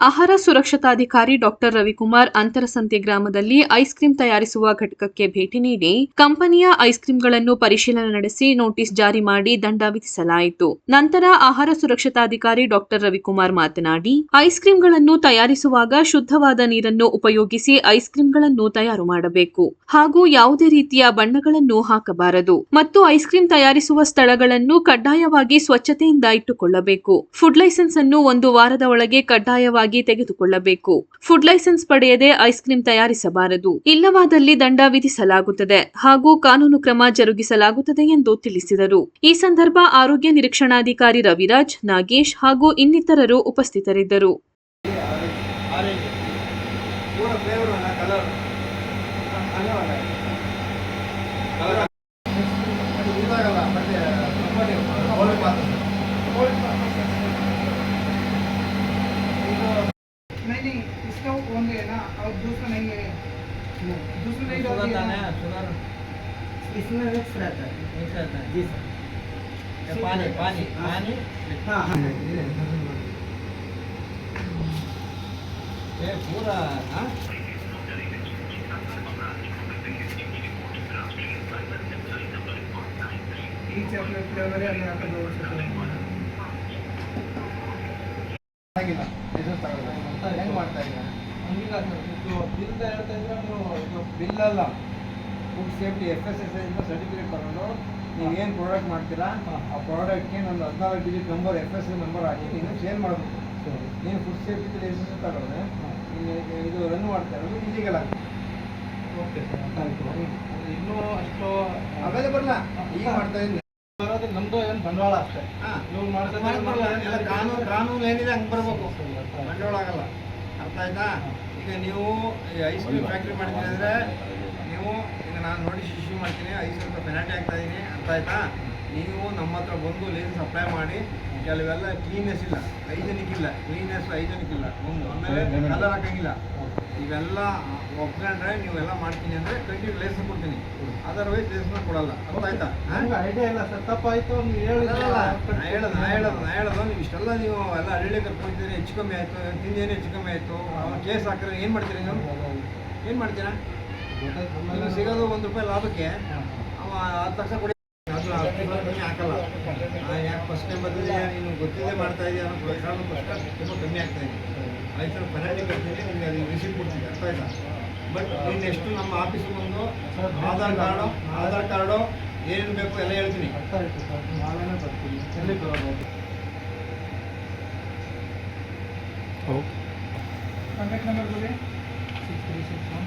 ಆಹಾರ ಸುರಕ್ಷತಾಧಿಕಾರಿ ಡಾಕ್ಟರ್ ರವಿಕುಮಾರ್ ಅಂತರಸಂತೆ ಗ್ರಾಮದಲ್ಲಿ ice cream ತಯಾರಿಸುವ ಘಟಕಕ್ಕೆ ಭೇಟಿ ನೀಡಿ ಕಂಪನಿಯ ಐಸ್ ಕ್ರೀಂಗಳನ್ನು ಪರಿಶೀಲನೆ ನಡೆಸಿ ನೋಟಿಸ್ ಜಾರಿ ಮಾಡಿ ದಂಡ ವಿಧಿಸಲಾಯಿತು. ನಂತರ ಆಹಾರ ಸುರಕ್ಷತಾಧಿಕಾರಿ ಡಾಕ್ಟರ್ ರವಿಕುಮಾರ್ ಮಾತನಾಡಿ, ಐಸ್ ಕ್ರೀಂಗಳನ್ನು ತಯಾರಿಸುವಾಗ ಶುದ್ಧವಾದ ನೀರನ್ನು ಉಪಯೋಗಿಸಿ ಐಸ್ ಕ್ರೀಂಗಳನ್ನು ತಯಾರು ಮಾಡಬೇಕು. ಹಾಗೂ ಯಾವುದೇ ರೀತಿಯ ಬಣ್ಣಗಳನ್ನು ಹಾಕಬಾರದು. ಮತ್ತು ಐಸ್ ಕ್ರೀಂ ತಯಾರಿಸುವ ಸ್ಥಳಗಳನ್ನು ಕಡ್ಡಾಯವಾಗಿ ಸ್ವಚ್ಛತೆಯಿಂದ ಇಟ್ಟುಕೊಳ್ಳಬೇಕು. ಫುಡ್ ಲೈಸೆನ್ಸ್ ಅನ್ನು ಒಂದು ವಾರದ ಒಳಗೆ ಕಡ್ಡಾಯವಾಗಿ ತೆಗೆದುಕೊಳ್ಳಬೇಕು. ಫುಡ್ ಲೈಸೆನ್ಸ್ ಪಡೆಯದೆ ಐಸ್ ಕ್ರೀಂ ತಯಾರಿಸಬಾರದು. ಇಲ್ಲವಾದಲ್ಲಿ ದಂಡ ವಿಧಿಸಲಾಗುತ್ತದೆ ಹಾಗೂ ಕಾನೂನು ಕ್ರಮ ಜರುಗಿಸಲಾಗುತ್ತದೆ ಎಂದು ತಿಳಿಸಿದರು. ಈ ಸಂದರ್ಭ ಆರೋಗ್ಯ ನಿರೀಕ್ಷಣಾಧಿಕಾರಿ ರವಿರಾಜ್, ನಾಗೇಶ್ ಹಾಗೂ ಇನ್ನಿತರರು ಉಪಸ್ಥಿತರಿದ್ದರು. इसका वो कौन है ना? और दूसरा नहीं है। दूसरा नहीं डाल दिया ना सुगर इसमें मिक्स रहता है। मिक्स रहता है जी सर। पानी पानी पानी। हाँ हाँ। ये पूरा हाँ। ये चॉकलेट फ्लेवर है यहाँ पे दो सकते ಆಗಿಲ್ಲ ಲೈಸೆನ್ಸ್ ತಗೊಳ್ಬೇಕು ಹೆಂಗ್ ಮಾಡ್ತಾ ಇದ್ದೀರಾ? ಬಿಲ್ ಹೇಳ್ತಾ ಇದ್ರೆ ನೀವು ಬಿಲ್ ಅಲ್ಲ. Food safety F S S ಇಂದ ಸರ್ಟಿಫಿಕೇಟ್ ತಗೊಂಡು ನೀವು ಏನು ಪ್ರಾಡಕ್ಟ್ ಮಾಡ್ತೀರಾ ಆ ಪ್ರಾಡಕ್ಟ್ಗೆ ಒಂದು ಹದಿನಾಲ್ಕು digit number F S number ಹಾಕಿ ನೀನು ಚೇಂಜ್ ಮಾಡಬೇಕು. ನೀನು ಫುಡ್ ಸೇಫ್ಟಿ ಲೈಸೆನ್ಸ್ ತಗೊಂಡ್ರೆ ಇದು ರನ್ ಮಾಡ್ತಾ ಇರೋದು ಇಲ್ಲಿಗೆಲ್ಲ ಓಕೆ ಸರ್. ಇನ್ನೂ ಅಷ್ಟು ಅವೈಲೇಬಲ್ ಈಗ ಮಾಡ್ತಾ ಇದ್ದೀನಿ. ನಮ್ಮದು ಬಂಡವಾಳ ಅಷ್ಟೇ. ಹಾ. ಇವ್ರು ಮಾಡ್ತಾರೆ. ಕಾನೂನು ಕಾನೂನು ಏನಿದೆ ಹಂಗೆ ಬರಬೇಕು. ಬಂಡವಾಳ ಆಗಲ್ಲ. ಅರ್ಥ ಆಯ್ತಾ? ಈಗ ನೀವು ಈ ಐಸ್ ಕ್ರೀಮ್ ಫ್ಯಾಕ್ಟ್ರಿ ಮಾಡ್ತೀನಿ ಅಂದರೆ ನೀವು ಈಗ ನಾನು ನೋಡಿ ಇಶ್ಯೂ ಮಾಡ್ತೀನಿ ಸಾವಿರ ರೂಪಾಯಿ ಪೆನಾಲ್ಟಿ ಆಗ್ತಾ ಇದ್ದೀನಿ ಅರ್ಥ ಆಯ್ತಾ? ನೀವು ನಮ್ಮ ಹತ್ರ ಬಂದು ಲೈಸೆನ್ಸ್ ಸಪ್ಲೈ ಮಾಡಿ ಕೆಲವೆಲ್ಲ ಕ್ಲೀನ್ನೆಸ್ ಇಲ್ಲ. ಹೈಜೆನಿಕ್ ಇಲ್ಲ. ಕ್ಲೀನೆಸ್ ಹೈಜೆನಿಕ್ ಇಲ್ಲ. ಒಂದು ಆಮೇಲೆ ಕಲರ್ ಹಾಕಂಗಿಲ್ಲ ಇವೆಲ್ಲ ಒಪ್ಕೊಂಡ್ರೆ ನೀವೆಲ್ಲ ಮಾಡ್ತೀನಿ ಅಂದರೆ ಕಂಟಿನ್ಯೂ ಲೈಸನ್ಸ್ ಕೊಡ್ತೀನಿ. ಅದರ್ವೈಸ್ ಲೇಸ್ ಕೊಡಲ್ಲ. ಗೊತ್ತಾಯ್ತಾ ಐಡಿಯಾ ಇಲ್ಲ ಸರ್. ತಪ್ಪಾಯ್ತು ನೀವು ಹೇಳಿ ಅಲ್ಲಲ್ಲ, ನಾ ಹೇಳೋದು ನಾ ಹೇಳೋದು ನಾ ಹೇಳೋದು. ನೀವು ಇಷ್ಟೆಲ್ಲ ನೀವು ಎಲ್ಲ ಹಳ್ಳಿ ಕರ್ಕೊಂಡಿದ್ದೀರಿ ಹೆಚ್ಚು ಕಮ್ಮಿ ಆಯಿತು ತಿಂದೇನು ಹೆಚ್ಚು ಕಮ್ಮಿ ಆಯಿತು. ಕೇಸ್ ಹಾಕಿದ್ರೆ ಏನು ಮಾಡ್ತೀರಿ ನೀವು? ಏನು ಮಾಡ್ತೀರಾ? ನೀವು ಸಿಗೋದು ಒಂದು ರೂಪಾಯಿ ಲಾಭಕ್ಕೆ. ಅವ ಹತ್ತು ಲಕ್ಷ ಕೊಡಿ. ಅದು ಹಾಕಲ್ಲ. ಫಸ್ಟ್ ಟೈಮ್ ಬಂದಿದ್ದೆ ನೀನು ಗೊತ್ತಿದೆ ಮಾಡ್ತಾ ಇದೆಯಾ ಅನ್ನೋ ಪ್ರಕಾರ ಫಸ್ಟ್ ತುಂಬ ಕಮ್ಮಿ ಆಗ್ತಾ ಇದೆ. ಐದು ಸಾವಿರ ಪೆನಾಲ್ಟಿ ಕಟ್ತೀನಿ ನಿಮಗೆ ಅದು ರಿಸೀಟ್ ಕೊಡ್ತೀನಿ ಅರ್ಥ ಆಯ್ತಾ? ಬಟ್ ನೀನು ಎಷ್ಟು ನಮ್ಮ ಆಫೀಸಿಗೆ ಬಂದು ಆಧಾರ್ ಕಾರ್ಡು ಆಧಾರ್ ಕಾರ್ಡು ಏನೇನು ಬೇಕು ಎಲ್ಲ ಹೇಳ್ತೀನಿ. ಅರ್ಥ ಆಯ್ತು ಸರ್ ನಾವೇನೇ ಬರ್ತೀವಿ ಎಲ್ಲಿ ಬರೋದು ಕಾಂಟ್ಯಾಕ್ಟ್ ನಂಬರ್ ಕೊಡಿ. Six three six one